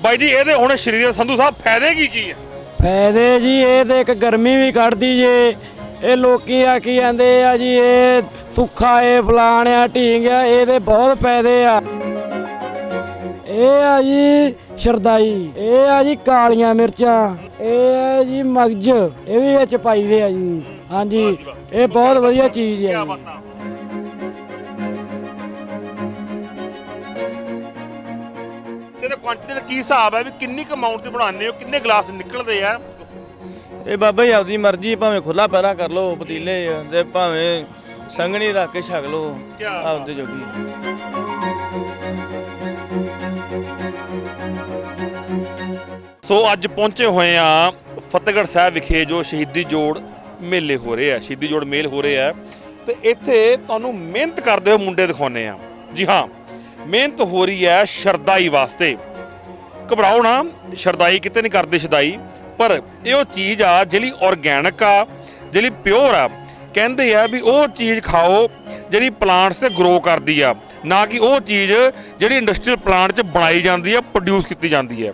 ਬਾਈ ਜੀ ਇਹਦੇ ਹੁਣ ਸ਼੍ਰੀ ਸੰਧੂ ਸਾਹਿਬ ਫਾਇਦੇ ਕੀ ਕੀ ਹੈ ਫਾਇਦੇ ਜੀ ਇਹ ਤੇ ਇੱਕ ਗਰਮੀ ਵੀ ਕੱਢਦੀ ਜੇ। ਇਹ ਲੋਕੀ ਆ ਕੀ ਜਾਂਦੇ ਆ ਜੀ ਇਹ ਸੁੱਖਾ ਇਹ ਫਲਾਣ ਆ ਢੀਂਗ ਆ ਇਹਦੇ ਬਹੁਤ ਫਾਇਦੇ ਆ। ਇਹ ਆ ਜੀ ਸ਼ਰਦਾਈ ਇਹ ਆ ਜੀ ਕਾਲੀਆਂ ਮਿਰਚਾਂ ਇਹ ਆ ਜੀ ਮਗਜ ਇਹ ਵੀ ਵਿੱਚ ਪਾਈਦੇ ਆ ਜੀ। ਹਾਂਜੀ ਇਹ ਬਹੁਤ ਵਧੀਆ ਚੀਜ਼ ਹੈ ਜੀ। ਤੇ ਕੁਆਂਟੀਟੀ ਦਾ ਕੀ ਹਿਸਾਬ ਹੈ ਵੀ ਕਿੰਨੀ ਕੁ ਅਮਾਉਂਟ ਦੀ ਬਣਾਉਂਦੇ ਹੋ ਕਿੰਨੇ ਗਲਾਸ ਨਿਕਲਦੇ ਆ? ਇਹ ਬਾਬਾ ਜੀ ਆਪਦੀ ਮਰਜ਼ੀ ਭਾਵੇਂ ਖੁੱਲਾ ਪੈਰਾ ਕਰ ਲਓ ਪਤੀਲੇ ਤੇ ਭਾਵੇਂ ਸੰਘਣੀ ਰੱਖ ਕੇ ਛਕ ਲਓ ਕਿਆ ਆਪਦੇ ਜੋਗੀ। ਸੋ ਅੱਜ ਪਹੁੰਚੇ ਹੋਏ ਆ ਫਤਿਹਗੜ੍ਹ ਸਾਹਿਬ ਵਿਖੇ ਜੋ ਸ਼ਹੀਦੀ ਜੋੜ ਮੇਲੇ ਹੋ ਰਹੇ ਆ ਸ਼ਹੀਦੀ ਜੋੜ ਮੇਲ ਹੋ ਰਹੇ ਆ। ਤੇ ਇੱਥੇ ਤੁਹਾਨੂੰ ਮਿਹਨਤ ਕਰਦੇ ਹੋਏ ਮੁੰਡੇ ਦਿਖਾਉਨੇ ਆ। ਜੀ ਹਾਂ ਮਿਹਨਤ ਹੋ ਰਹੀ ਹੈ ਸ਼ਰਦਾਈ ਵਾਸਤੇ। ਘਬਰਾਓ ਨਾ, ਸ਼ਰਦਾਈ ਕਿਤੇ ਨਹੀਂ ਕਰਦੇ ਸ਼ਦਾਈ, ਪਰ ਇਹ ਉਹ ਚੀਜ਼ ਆ ਜਿਹੜੀ ਆਰਗੈਨਿਕ ਆ, ਜਿਹੜੀ ਪਿਓਰ ਆ। ਕਹਿੰਦੇ ਆ ਵੀ ਉਹ ਚੀਜ਼ ਖਾਓ ਜਿਹੜੀ ਪਲਾਂਟਸ ਤੇ ਗਰੋ ਕਰਦੀ ਆ, ਨਾ ਕਿ ਉਹ ਚੀਜ਼ ਜਿਹੜੀ ਇੰਡਸਟਰੀਅਲ ਪਲਾਂਟ 'ਚ ਬਣਾਈ ਜਾਂਦੀ ਆ ਪ੍ਰੋਡਿਊਸ ਕੀਤੀ ਜਾਂਦੀ ਹੈ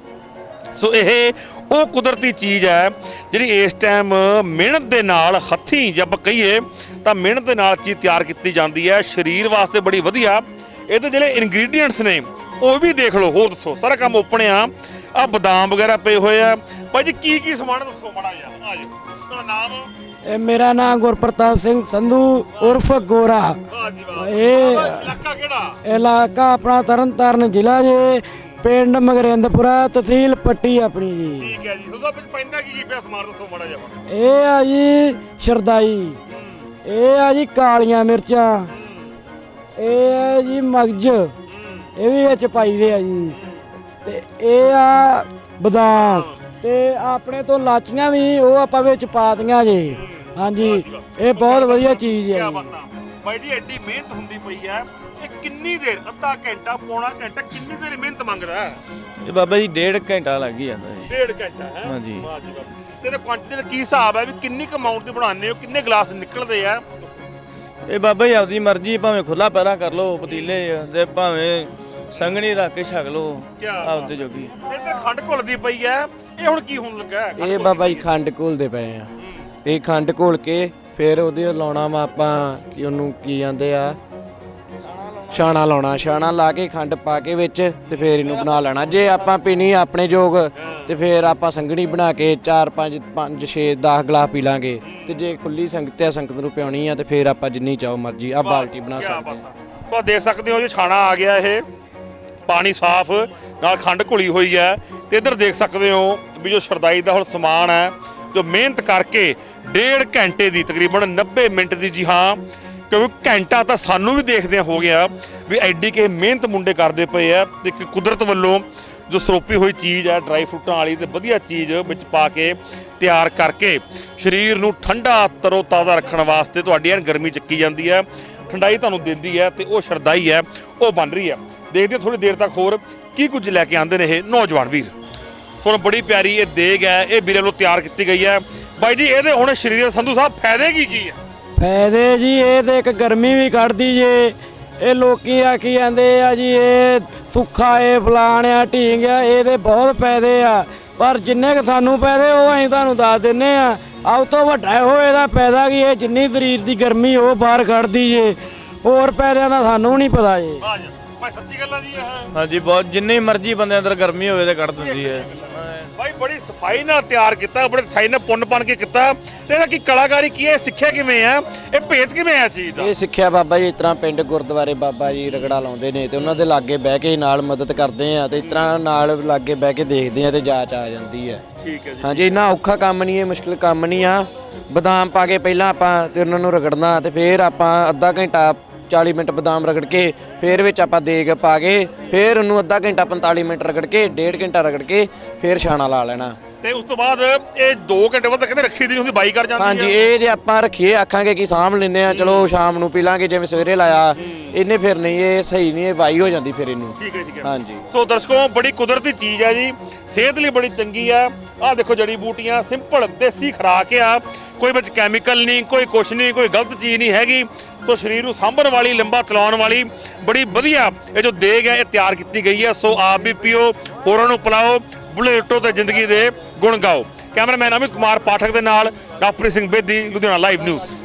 ਸੋ ਇਹ ਉਹ ਕੁਦਰਤੀ ਚੀਜ਼ ਹੈ ਜਿਹੜੀ ਇਸ ਟਾਈਮ ਮਿਹਨਤ ਦੇ ਨਾਲ ਹੱਥੀਂ ਜੇ ਆਪਾਂ ਕਹੀਏ ਤਾਂ ਮਿਹਨਤ ਦੇ ਨਾਲ ਚੀਜ਼ ਤਿਆਰ ਕੀਤੀ ਜਾਂਦੀ ਹੈ ਸਰੀਰ ਵਾਸਤੇ ਬੜੀ ਵਧੀਆ। ਇਹਦੇ ਜਿਹੜੇ ਇਨਗਰੀਡੀਅੰਟਸ ਨੇ ਉਹ ਵੀ ਦੇਖ ਲਓ ਹੋਰ ਦੱਸੋ। ਸਾਰਾ ਕੰਮ ਓਪਨ ਆ। ਆ ਬਦਾਮ ਵਗੈਰਾ ਪਏ ਹੋਏ ਆ। ਭਾਈ ਜੀ ਕੀ ਕੀ ਸਮਾਨ ਦੱਸੋ ਮਾੜਾ ਜਿਹਾ। ਆ ਜਾਓ। ਤੁਹਾਡਾ ਨਾਮ? ਇਹ ਮੇਰਾ ਨਾਮ ਗੁਰਪ੍ਰਤਾਪ ਸਿੰਘ ਸੰਧੂ ਉਰਫ ਗੋਰਾ। ਵਾਹ ਜੀ ਵਾਹ। ਇਹ ਇਲਾਕਾ ਕਿਹੜਾ? ਇਲਾਕਾ ਆਪਣਾ ਤਰਨਤਾਰਨ ਜ਼ਿਲ੍ਹਾ ਜੇ ਪਿੰਡ ਮਗਰਿੰਦਪੁਰਾ ਤਹਿਸੀਲ ਪੱਟੀ ਆਪਣੀ ਜੀ। ਠੀਕ ਹੈ ਜੀ। ਉਹਦਾ ਵਿੱਚ ਪੈਂਦਾ ਕੀ ਕੀ ਪਿਆ ਸਮਾਨ ਦੱਸੋ ਮਾੜਾ ਜਿਹਾ ਇਹ ਆ ਜੀ ਸ਼ਰਦਾਈ। ਇਹ ਆ ਜੀ ਕਾਲੀਆਂ ਮਿਰਚਾਂ। ਇਹ ਜੀ ਮਗਜ। ਇਹ ਵੀ ਵਿੱਚ ਪਾਈਦੇ ਆ ਜੀ। ਤੇ ਇਹ ਆ ਬਦਾਮ। ਤੇ ਆਪਣੇ ਤੋਂ ਲਾਚੀਆਂ ਵੀ ਉਹ ਆਪਾਂ ਵਿੱਚ ਪਾਤੀਆਂ ਜੀ। ਹਾਂਜੀ ਇਹ ਬਹੁਤ ਵਧੀਆ ਚੀਜ਼ ਹੈ ਕਿਆ ਜੀ। ਬਾਤਾਂ। ਬਾਈ ਜੀ ਐਡੀ ਮਿਹਨਤ ਹੁੰਦੀ ਪਈ ਹੈ ਇਹ ਕਿੰਨੀ ਦੇਰ ਅੱਧਾ ਘੰਟਾ ਪੌਣਾ ਘੰਟਾ ਕਿੰਨੀ ਦੇਰ ਮਿਹਨਤ ਮੰਗਦਾ? ਹੈ ਇਹ ਬਾਬਾ ਜੀ ਡੇਢ ਘੰਟਾ ਲੱਗ ਹੀ ਜਾਂਦਾ ਜੀ। ਡੇਢ ਘੰਟਾ ਹੈ? ਹਾਂਜੀ। ਵਾਹ ਜੀ ਵਾਹ। ਤੇ ਇਹਦਾ ਕੁਆਂਟੀਟੀ ਦਾ ਕੀ ਹਿਸਾਬ ਹੈ ਵੀ ਕਿੰਨੀ ਕੁ ਅਮਾਉਂਟ ਦੀ ਬਣਾਉਂਦੇ ਹੋ? ਕਿੰਨੇ ਗਲਾਸ ਨਿਕਲਦੇ ਆ? ਇਹ ਬਾਬਾ ਜੀ ਆਪਦੀ ਮਰਜ਼ੀ ਭਾਵੇਂ ਖੁੱਲਾ ਪੈਰਾ ਕਰ ਲਓ ਪਤੀਲੇ ਤੇ ਭਾਵੇਂ ਸੰਘਣੀ ਰੱਖ ਕੇ ਛਕ ਕਿਆ ਆਪਦੇ ਜੋਗੀ। ਇੱਧਰ ਖੰਡ ਘੁਲਦੀ ਪਈ ਹੈ। ਇਹ ਹੁਣ ਕੀ ਹੋਣ ਲੱਗਾ ਇਹ ਬਾਬਾ ਜੀ। ਖੰਡ ਘੋਲਦੇ ਪਏ ਆ। ਇਹ ਖੰਡ ਘੋਲ ਕੇ ਫਿਰ ਉਹਦੇ ਲਾਉਣਾ ਵਾ ਆਪਾਂ ਕੀ ਉਹਨੂੰ ਕੀ ਜਾਂਦੇ ਆ? ਛਾਣਾ ਲਾਉਣਾ ਛਾਣਾ ਲਾ ਕੇ ਖੰਡ ਪਾ ਕੇ ਵਿੱਚ ਤੇ ਫਿਰ ਇਹਨੂੰ ਬਣਾ ਲੈਣਾ। ਜੇ ਆਪਾਂ ਪੀਣੀ ਆਪਣੇ ਜੋਗ ਤੇ ਫਿਰ ਆਪਾਂ ਸੰਘਣੀ ਬਣਾ ਕੇ 4 5 5 6 10 ਗਲਾਸ ਪੀ ਲਾਂਗੇ। ਤੇ ਜੇ ਖੁੱਲੀ ਸੰਗਤ ਆ ਸੰਗਤ ਨੂੰ ਪਿਉਣੀ ਆ ਤੇ ਫਿਰ ਆਪਾਂ ਜਿੰਨੀ ਚਾਹੋ ਮਰਜ਼ੀ ਆ ਬਾਲਟੀ ਬਣਾ ਸਕਦੇ। ਆ ਤਾਂ ਦੇਖ ਸਕਦੇ ਹੋ ਜੀ ਛਾਣਾ ਆ ਗਿਆ ਇਹ। ਪਾਣੀ ਸਾਫ਼ ਨਾਲ ਖੰਡ ਘੁਲੀ ਹੋਈ ਹੈ। ਤੇ ਇੱਧਰ ਦੇਖ ਸਕਦੇ ਹੋ ਵੀ ਜੋ ਸ਼ਰਦਾਈ ਦਾ ਹੁਣ ਸਮਾਨ ਹੈ ਜੋ ਮਿਹਨਤ ਕਰਕੇ ਡੇਢ ਘੰਟੇ ਦੀ ਤਕਰੀਬਨ 90 ਮਿੰਟ ਦੀ ਜੀ ਹਾਂ ਕਿਉਂਕਿ ਘੰਟਾ ਤਾਂ ਸਾਨੂੰ ਵੀ ਦੇਖਦਿਆਂ ਹੋ ਗਿਆ ਵੀ ਐਡੀ ਕਿ ਮਿਹਨਤ ਮੁੰਡੇ ਕਰਦੇ ਪਏ ਆ। ਤੇ ਇੱਕ ਕੁਦਰਤ ਵੱਲੋਂ ਜੋ ਸਰੋਪੀ ਹੋਈ ਚੀਜ਼ ਹੈ ਡਰਾਈ ਫਰੂਟਾਂ ਵਾਲੀ ਤੇ ਵਧੀਆ ਚੀਜ਼ ਵਿੱਚ ਪਾ ਕੇ ਤਿਆਰ ਕਰਕੇ ਸਰੀਰ ਨੂੰ ਠੰਡਾ ਤਰੋ ਤਾਜ਼ਾ ਰੱਖਣ ਵਾਸਤੇ ਤੁਹਾਡੀ ਐਨ ਗਰਮੀ ਚੱਕੀ ਜਾਂਦੀ ਹੈ ਠੰਡਾਈ ਤੁਹਾਨੂੰ ਦਿੰਦੀ ਹੈ ਤੇ ਉਹ ਸ਼ਰਦਾਈ ਹੈ ਉਹ ਬਣ ਰਹੀ ਹੈ ਦੇਖਦੇ ਥੋੜੀ ਦੇਰ ਤੱਕ ਹੋਰ ਕੀ ਕੁਝ ਲੈ ਕੇ ਆਉਂਦੇ ਨੇ ਇਹ ਨੌਜਵਾਨ ਵੀਰ। ਸੋ ਬੜੀ ਪਿਆਰੀ ਇਹ ਦੇਗ ਹੈ, ਇਹ ਵੀਰੇ ਵੱਲੋਂ ਤਿਆਰ ਕੀਤੀ ਗਈ ਹੈ। ਬਾਈ ਜੀ, ਇਹਦੇ ਹੁਣ ਸਰੀਰ ਸੰਧੂ ਸਾਹਿਬ ਫਾਇਦੇ ਕੀ ਕੀ ਹੈ ਫਾਇਦੇ ਜੀ ਇਹ ਤੇ ਇੱਕ ਗਰਮੀ ਵੀ ਕੱਢਦੀ ਜੇ। ਇਹ ਲੋਕੀ ਆ ਕੀ ਜਾਂਦੇ ਆ ਜੀ ਇਹ ਸੁੱਖਾ ਇਹ ਫਲਾਣ ਆ ਢੀਂਗ ਆ ਇਹਦੇ ਬਹੁਤ ਫਾਇਦੇ ਆ। ਪਰ ਜਿੰਨੇ ਕ ਸਾਨੂੰ ਫਾਇਦੇ ਉਹ ਅਸੀਂ ਤੁਹਾਨੂੰ ਦੱਸ ਦਿੰਨੇ ਆ। ਆਉ ਤੋਂ ਵੱਡਾ ਇਹੋ ਇਹਦਾ ਫਾਇਦਾ ਕੀ ਇਹ ਜਿੰਨੀ ਸਰੀਰ ਦੀ ਗਰਮੀ ਉਹ ਬਾਹਰ ਕੱਢਦੀ ਜੇ। ਹੋਰ ਫਾਇਦਿਆਂ ਦਾ ਸਾਨੂੰ ਨਹੀਂ ਪਤਾ ਜੀ। ਭਾਈ ਸੱਚੀ ਗੱਲ ਹੈ ਜੀ ਇਹ। ਹਾਂਜੀ ਬਹੁਤ ਜਿੰਨੀ ਮਰਜ਼ੀ ਬੰਦੇ ਅੰਦਰ ਗਰਮੀ ਹੋਵੇ ਤੇ ਕੱਢ ਦਿੰਦੀ ਹੈ। ਸਫ਼ਾਈ ਨਾਲ ਤਿਆਰ ਕੀਤਾ ਬੜੇ ਸਫ਼ਾਈ ਨਾਲ ਪੁੰਨ ਬਣ ਕੇ ਕੀਤਾ। ਤੇ ਇਹਦਾ ਕੀ ਕਲਾਕਾਰੀ ਕੀ ਹੈ? ਸਿੱਖਿਆ ਕਿਵੇਂ ਹੈ? ਇਹ ਭੇਤ ਕਿਵੇਂ ਹੈ ਚੀਜ਼ ਦਾ? ਇਹ ਸਿੱਖਿਆ ਬਾਬਾ ਜੀ ਇਸ ਤਰ੍ਹਾਂ ਪਿੰਡ ਗੁਰਦੁਆਰੇ ਬਾਬਾ ਜੀ ਰਗੜਾ ਲਾਉਂਦੇ ਨੇ ਤੇ ਉਹਨਾਂ ਦੇ ਲਾਗੇ ਬਹਿ ਕੇ ਨਾਲ ਮਦਦ ਕਰਦੇ ਆ ਤੇ ਇਸ ਤਰ੍ਹਾਂ ਨਾਲ ਲਾਗੇ ਬਹਿ ਕੇ ਦੇਖਦੇ ਆ ਤੇ ਜਾਚ ਆ ਜਾਂਦੀ ਹੈ। ਠੀਕ ਹੈ ਜੀ ਹਾਂਜੀ ਇੰਨਾ ਔਖਾ ਕੰਮ ਨਹੀਂ ਹੈ ਮੁਸ਼ਕਿਲ ਕੰਮ ਨਹੀਂ ਆ। ਬਦਾਮ ਪਾ ਕੇ ਪਹਿਲਾਂ ਆਪਾਂ ਤੇ ਉਹਨਾਂ ਨੂੰ ਰਗੜਨਾ ਤੇ ਫਿਰ ਆਪਾਂ ਅੱਧਾ ਘੰਟਾ 40 ਮਿੰਟ ਬਦਾਮ ਰਗੜ ਕੇ ਫਿਰ ਵਿੱਚ ਆਪਾਂ ਦੇਗ ਪਾ ਕੇ ਫਿਰ ਉਹਨੂੰ ਅੱਧਾ ਘੰਟਾ 45 ਮਿੰਟ ਰਗੜ ਕੇ ਡੇਢ ਘੰਟਾ ਰਗੜ ਕੇ ਫਿਰ ਛਾਣਾ ਲਾ ਲੈਣਾ। ਤੇ ਉਸ ਤੋਂ ਬਾਅਦ ਇਹ 2 ਘੰਟੇ ਬਾਅਦ ਕਹਿੰਦੇ ਰੱਖੀ ਦੀ ਹੁੰਦੀ ਬਾਈ ਕਰ ਜਾਂਦੀ ਹਾਂਜੀ ਇਹ ਜੇ ਆਪਾਂ ਰੱਖੀਏ ਆਖਾਂਗੇ ਕਿ ਸਾਂਭ ਲੈਨੇ ਆ ਚਲੋ ਸ਼ਾਮ ਨੂੰ ਪੀ ਲਾਂਗੇ ਜਿਵੇਂ ਸਵੇਰੇ ਲਾਇਆ ਇਹਨੇ ਫਿਰ ਨਹੀਂ ਇਹ ਸਹੀ ਨਹੀਂ ਇਹ ਵਾਈ ਹੋ ਜਾਂਦੀ ਫਿਰ ਇਹਨੂੰ। ਠੀਕ ਹੈ ਠੀਕ ਹੈ। ਹਾਂਜੀ। ਸੋ ਦਰਸ਼ਕੋ ਬੜੀ ਕੁਦਰਤੀ ਚੀਜ਼ ਹੈ ਜੀ ਸਿਹਤ ਲਈ ਬੜੀ ਚੰਗੀ ਆ। ਆਹ ਦੇਖੋ ਜੜੀ ਬੂਟੀਆਂ ਸਿੰਪਲ ਦੇਸੀ ਖੁਰਾਕ ਆ। ਕੋਈ ਵਿੱਚ ਕੈਮੀਕਲ ਨਹੀਂ ਕੋਈ ਕੁਛ ਨਹੀਂ ਕੋਈ ਗਲਤ ਚੀਜ਼ ਨਹੀਂ ਹੈਗੀ। ਸੋ ਸਰੀਰ ਨੂੰ ਸਾਂਭਣ ਵਾਲੀ, ਲੰਬਾ ਚਲਾਉਣ ਵਾਲੀ ਬੜੀ ਵਧੀਆ ਇਹ ਜੋ ਦੇਗ ਹੈ, ਇਹ ਤਿਆਰ ਕੀਤੀ ਗਈ ਹੈ। ਸੋ ਆਪ ਵੀ ਪੀਓ, ਹੋਰਾਂ ਨੂੰ ਪਿਲਾਓ ਬੁਲੇਟੋ ਤੇ ਜ਼ਿੰਦਗੀ ਦੇ ਗੁਣ ਗਾਓ। ਕੈਮਰਾਮੈਨ ਅਮਿਤ ਕੁਮਾਰ ਪਾਠਕ ਦੇ ਨਾਲ, doctor Singh Bedi, Ludhiana live news